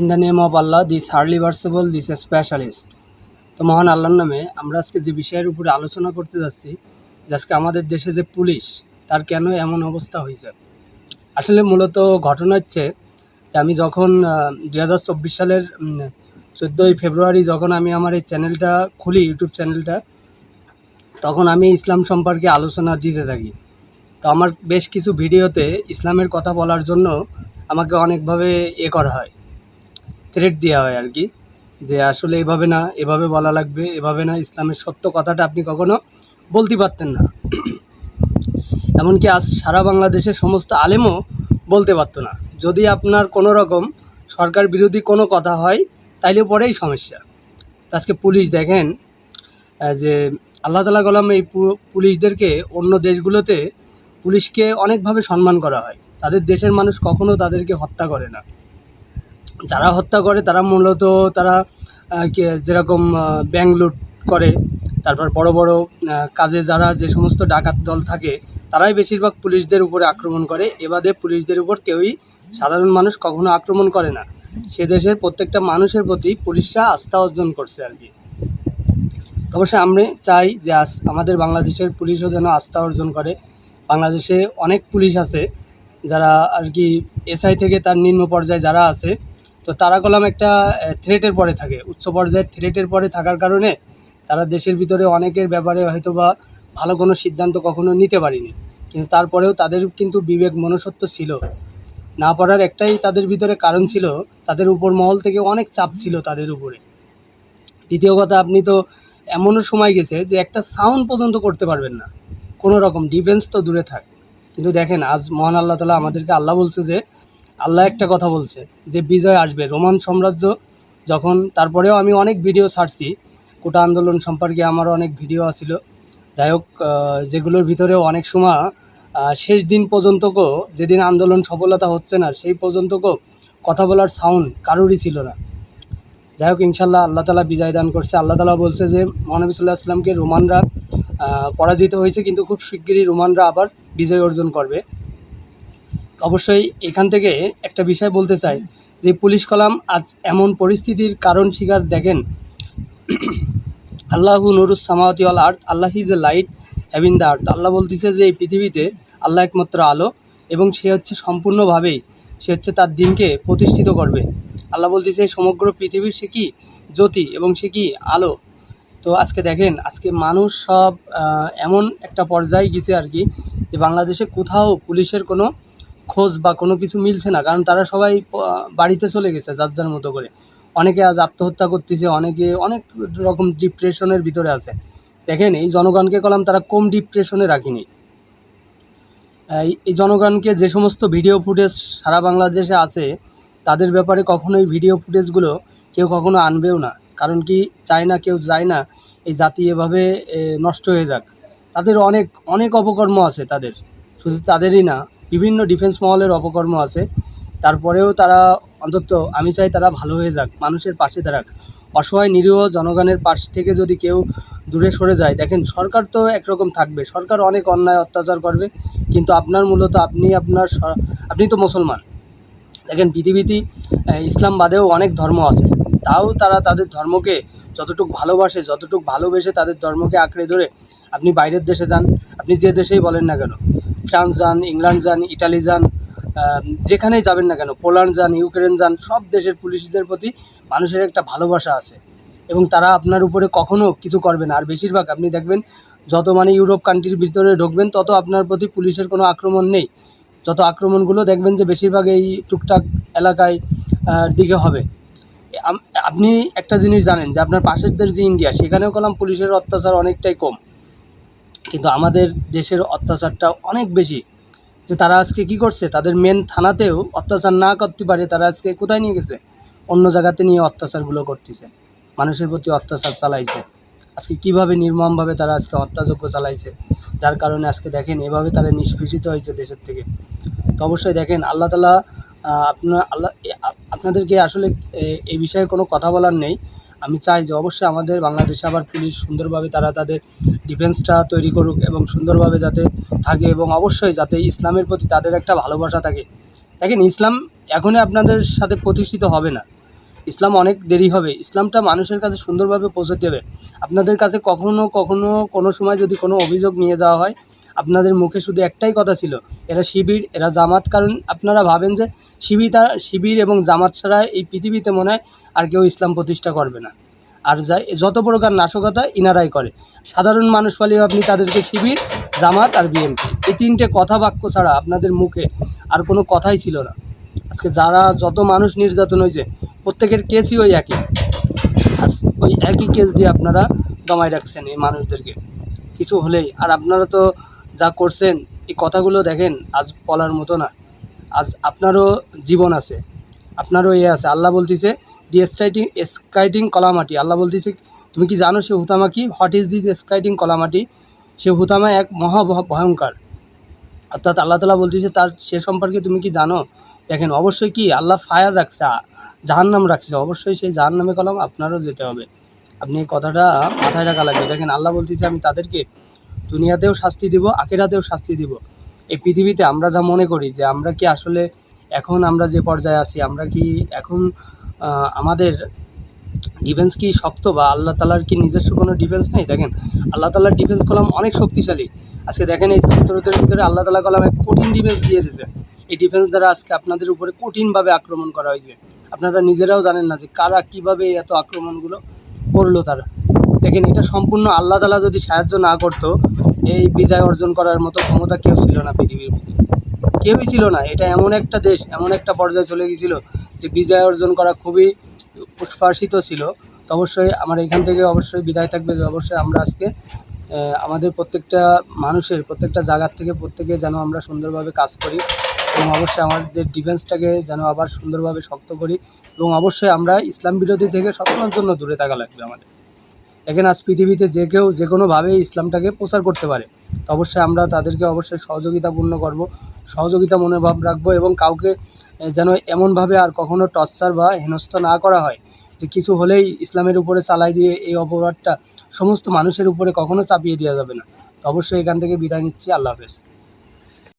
In the name of Allah this highly versatile this a specialist তো মহান আল্লাহর নামে আমরা আজকে যে বিষয়ের উপরে আলোচনা করতে যাচ্ছি, যে আজকে আমাদের দেশে যে পুলিশ, তার কেন এমন অবস্থা হয়েছে? আসলে মূলত ঘটনা হচ্ছে যে আমি যখন দুই হাজার চব্বিশ সালের চোদ্দোই ফেব্রুয়ারি যখন আমি আমার এই চ্যানেলটা খুলি, ইউটিউব চ্যানেলটা, তখন আমি ইসলাম সম্পর্কে আলোচনা দিতে থাকি। তো আমার বেশ কিছু ভিডিওতে ইসলামের কথা বলার জন্য আমাকে অনেকভাবে এ করা হয়। থ্রেট দেওয়া হয় আর কি যে আসলে এভাবে না, এভাবে বলা লাগবে, এভাবে না, ইসলামের সত্য কথাটা আপনি কখনো বলতে পারতেন না। এমনকি আজ সারা বাংলাদেশের সমস্ত আলেমও বলতে পারতো না। যদি আপনার কোনো রকম সরকার বিরোধী কোনো কথা হয়, তাইলে পরেই সমস্যা। আজকে পুলিশ দেখেন যে আল্লাহ তালা গলাম এই পুলিশদেরকে অন্য দেশগুলোতে পুলিশকে অনেকভাবে সম্মান করা হয়। তাদের দেশের মানুষ কখনো তাদেরকে হত্যা করে না। যারা হত্যা করে তারা মূলত তারা যেরকম ব্যাংক লুট করে, তারপর বড় বড় কাজে যারা যে সমস্ত ডাকাত দল থাকে, তারাই বেশিরভাগ পুলিশদের উপরে আক্রমণ করে। এবাদে পুলিশদের উপর কেউই সাধারণ মানুষ কখনো আক্রমণ করে না। সে দেশের প্রত্যেকটা মানুষের প্রতি পুলিশরা আস্থা অর্জন করছে আর কি। অবশ্যই আমরা চাই যে আমাদের বাংলাদেশের পুলিশও যেন আস্থা অর্জন করে। বাংলাদেশে অনেক পুলিশ আছে, যারা আর কি এসআই থেকে তার নিম্ন পর্যায়ে যারা আছে তো তারা কলম একটা থ্রেটের পরে থাকে। উচ্চ পর্যায়ের থ্রেটের পরে থাকার কারণে তারা দেশের ভিতরে অনেকের ব্যাপারে হয়তো বা ভালো কোনো সিদ্ধান্ত কখনো নিতে পারিনি। কিন্তু তারপরেও তাদের কিন্তু বিবেক মনুষ্যত্ব ছিল। না পড়ার একটাই তাদের ভিতরে কারণ ছিল, তাদের উপর মহল থেকে অনেক চাপ ছিল তাদের উপরে। দ্বিতীয় কথা, আপনি তো এমনও সময় গেছে যে একটা সাউন্ড পর্যন্ত করতে পারবেন না। কোনো রকম ডিফেন্স তো দূরে থাক। কিন্তু দেখেন, আজ মহান আল্লাহ তালা আমাদেরকে আল্লাহ বলছে যে আল্লাহ একটা কথা বলছে যে বিজয় আসবে। রোমান সাম্রাজ্য যখন, তারপরেও আমি অনেক ভিডিও ছাড়ছি। কোটা আন্দোলন সম্পর্কে আমারও অনেক ভিডিও আছিল। যাই হোক যেগুলোর ভিতরেও অনেক সময় শেষ দিন পর্যন্তকেও যেদিন আন্দোলন সফলতা হচ্ছে না, সেই পর্যন্তকেও কথা বলার সাউন্ড কারোরই ছিল না। যাই হোক, ইনশাল্লাহ আল্লাহ তালা বিজয় দান করছে। আল্লাহ তালা বলছে যে মহানবী সাল্লাহ আসলামকে রোমানরা পরাজিত হয়েছে, কিন্তু খুব শিগগিরই রোমানরা আবার বিজয় অর্জন করবে। অবশ্যই এখান থেকে একটা বিষয় বলতে চাই যে পুলিশ কলাম আজ এমন পরিস্থিতির কারণ শিকার দেখেন। আল্লাহু নুরুস সামাওয়াতি আল আর্থ Allah is a light heaven the earth Allah বলতেছে যে এই পৃথিবীতে আল্লাহ একমাত্র আলো এবং সে হচ্ছে সম্পূর্ণভাবেই, সে হচ্ছে তার দিনকে প্রতিষ্ঠিত করবে। আল্লাহ বলতেছে সমগ্র পৃথিবীর সে কি জ্যোতি এবং সে কি আলো? তো আজকে দেখেন, আজকে মানুষ সব এমন একটা পর্যায়ে গেছে আর কি যে বাংলাদেশে কোথাও পুলিশের কোনো খোঁজ বা কোনো কিছু মিলছে না, কারণ তারা সবাই বাড়িতে চলে গেছে যার যার মতো করে। অনেকে আজ আত্মহত্যা করতেছে, অনেকে অনেক রকম ডিপ্রেশনের ভিতরে আছে। দেখেন, এই জনগণকে কলাম তারা কম ডিপ্রেশনে রাখিনি। এই জনগণকে যে সমস্ত ভিডিও ফুটেজ সারা বাংলাদেশে আছে, তাদের ব্যাপারে কখনোই ভিডিও ফুটেজগুলো কেউ কখনো আনবেও না। কারণ কি, চায় না, কেউ যায় না, এই জাতি এভাবে নষ্ট হয়ে যাক। তাদের অনেক অনেক অপকর্ম আছে তাদের। শুধু তাদেরই না বিভিন্ন ডিফেন্স মহলের অপকর্ম আছে। তারপরেও তারা অন্তত আমি চাই তারা ভালো হয়ে যাক, মানুষের পাশে দাঁড়াক। অসহায়, নিরীহ জনগণের পাশ থেকে যদি কেউ দূরে সরে যায়, দেখেন সরকার তো একরকম থাকবে, সরকার অনেক অন্যায় অত্যাচার করবে, কিন্তু আপনার মূলত আপনি আপনার আপনি তো মুসলমান। দেখেন পৃথিবীতে ইসলাম বাদেও অনেক ধর্ম আছে। তাও তারা তাদের ধর্মকে যতটুকু ভালোবাসে, যতটুকু ভালোবেসে তাদের ধর্মকে আঁকড়ে ধরে আপনি বাইরের দেশে যান, আপনি যে দেশেই বলেন না কেন ফ্রান্স যান, ইংল্যান্ড যান, ইটালি যান যেখানেই যাবেন না কেন, পোল্যান্ড যান, ইউক্রেন যান, সব দেশের পুলিশদের প্রতি মানুষের একটা ভালোবাসা আছে। এবং তারা আপনার উপরে কখনো কিছু করবে না। আর বেশিরভাগ, আপনি দেখবেন, যত মানে ইউরোপ কান্ট্রির ভিতরে ঢুকবেন, তত আপনার প্রতি পুলিশের কোনো আক্রমণ নেই। যত আক্রমণগুলো দেখবেন যে বেশিরভাগ এই টুকটাক এলাকায় দিকে হবে। আপনি একটা জিনিস জানেন যে, আপনার পাশের দেশ যে ইন্ডিয়া সেখানেও কলাম পুলিশের অত্যাচার অনেকটাই কম। কিন্তু আমাদের দেশের অত্যাচারটা অনেক বেশি। যে তারা আজকে কি করছে? তাদের মেন থানাতেও অত্যাচার না করতে পারে তারা আজকে কোথায় নিয়ে গেছে? অন্য জায়গাতে নিয়ে অত্যাচারগুলো করতেছে। মানুষের প্রতি অত্যাচার চালাইছে। আজকে কীভাবে নির্মমভাবে তারা আজকে হত্যাযজ্ঞ চালাইছে? যার কারণে আজকে দেখেন এভাবে তারা নিষ্পেষিত হয়েছে দেশের থেকে। তো অবশ্যই দেখেন, আল্লাহ তালা আপনার, আল্লাহ আপনাদেরকে আসলে এই বিষয়ে কোনো কথা বলার নেই। আমি চাই যে অবশ্যই আমাদের বাংলাদেশে আবার পুলিশ সুন্দরভাবে তারা তাদের ডিফেন্সটা তৈরি করুক এবং সুন্দরভাবে যাতে থাকে এবং অবশ্যই যাতে ইসলামের প্রতি তাদের একটা ভালোবাসা থাকে। দেখেন ইসলাম এখনই আপনাদের সাথে প্রতিষ্ঠিত হবে না। ইসলাম অনেক দেরি হবে। ইসলামটা মানুষের কাছে সুন্দরভাবে পৌঁছতে হবে। আপনাদের কাছে কখনো কখনো কোনো সময় যদি কোনো অভিযোগ নিয়ে যাওয়া হয়, আপনাদের মুখে শুধু একটাই কথা ছিল, এরা শিবির, এরা জামাত। কারণ আপনারা ভাবেন যে শিবির তা শিবির এবং জামাত ছাড়া এই পৃথিবীতে মনে হয় আর কেউ ইসলাম প্রতিষ্ঠা করবে না। আর যা যত প্রকার নাশকতা ইনারাই করে। সাধারণ মানুষ পালিয়ে আপনি তাদেরকে শিবির, জামাত আর বিএনপি। এই তিনটে কথা বাক্য ছাড়া আপনাদের মুখে আর কোনো কথাই ছিল না। আজকে যারা যত মানুষ নির্যাতন হয়েছে, প্রত্যেকের কেসই ওই একই। ওই একই কেস দিয়ে আপনারা দমায় রাখছেন এই মানুষদেরকে। কিছু হলেই। আর আপনারা তো যা করছেন, এই কথাগুলো দেখেন, আজ বলার মতো না। আজ আপনারও জীবন আছে, আপনারও এ আছে। আল্লাহ বলতেছে দি স্কাইটিং স্কাইটিং কলামাটি। আল্লাহ বলতেছে, তুমি কি জানো সে হুতামা কি? What is the স্কাইটিং কলামাটি? সে হুতামা এক মহা ভয়- ভয়ঙ্কর। অর্থাৎ আল্লাহ তালা বলতেছে, তার সে সম্পর্কে তুমি কি জানো? দেখেন, অবশ্যই কি আল্লাহ ফায়ার রাখছে, জাহান্নাম রাখছে, অবশ্যই সেই জাহান্নামে কলম আপনারও যেতে হবে। আপনি এই কথাটা মাথায় রাখা লাগবে। দেখেন, আল্লাহ বলতেছে, আমি তাদেরকে দুনিয়াতেও শাস্তি দিব, আখেরাতেও শাস্তি দিব। এই পৃথিবীতে আমরা যা মনে করি যে আমরা কি আসলে এখন আমরা যে পর্যায়ে আছি, আমরা কি এখন আমাদের ডিফেন্স কি শক্ত বা আল্লাহ তালার কি নিজস্ব কোনো ডিফেন্স নেই? দেখেন, আল্লাহ তালার ডিফেন্স কলাম অনেক শক্তিশালী। আজকে দেখেন এই ছাত্রদের ভিতরে আল্লাহ তালা কলাম এক কঠিন ডিফেন্স দিয়ে দিয়েছে। এই ডিফেন্স দ্বারা আজকে আপনাদের উপরে কঠিনভাবে আক্রমণ করা হয়েছে। আপনারা নিজেরাও জানেন না যে কারা কীভাবে এত আক্রমণগুলো করল তারা। দেখেন, এটা সম্পূর্ণ আল্লাহ তালা যদি সাহায্য না করতো, এই বিজয় অর্জন করার মতো ক্ষমতা কেউ ছিল না পৃথিবীর বুকে। কেউই ছিল না। এটা এমন একটা দেশ, এমন একটা পর্যায়ে চলে গিয়েছিল যে বিজয় অর্জন করা খুবই উৎসাহিত ছিল, তো অবশ্যই আমার এখান থেকে অবশ্যই বিদায় থাকবে যে অবশ্যই আমরা আজকে আমাদের প্রত্যেকটা মানুষের, প্রত্যেকটা জায়গার থেকে প্রত্যেকে যেন আমরা সুন্দরভাবে কাজ করি এবং অবশ্যই আমাদের ডিফেন্সটাকে যেন আবার সুন্দরভাবে শক্ত করি এবং অবশ্যই আমরা ইসলাম বিরোধী থেকে সবসময়ের জন্য দূরে থাকা লাগবে আমাদের। দেখেন আজ পৃথিবীতে যে কেউ, যে কোনোভাবে ইসলামটাকে প্রচার করতে পারে, তো অবশ্যই আমরা তাদেরকে অবশ্যই সহযোগিতাপূর্ণ করব, সহযোগিতা মনোভাব রাখব এবং কাউকে যেন এমনভাবে আর কখনো টর্চার বা হেনস্থ না করা হয় যে কিছু হলেই ইসলামের উপরে চালাই দিয়ে এই অপরাধটা সমস্ত মানুষের উপরে কখনো চাপিয়ে দেওয়া যাবে না। তো অবশ্যই এখান থেকে বিদায় নিচ্ছি। আল্লাহ হাফেজ।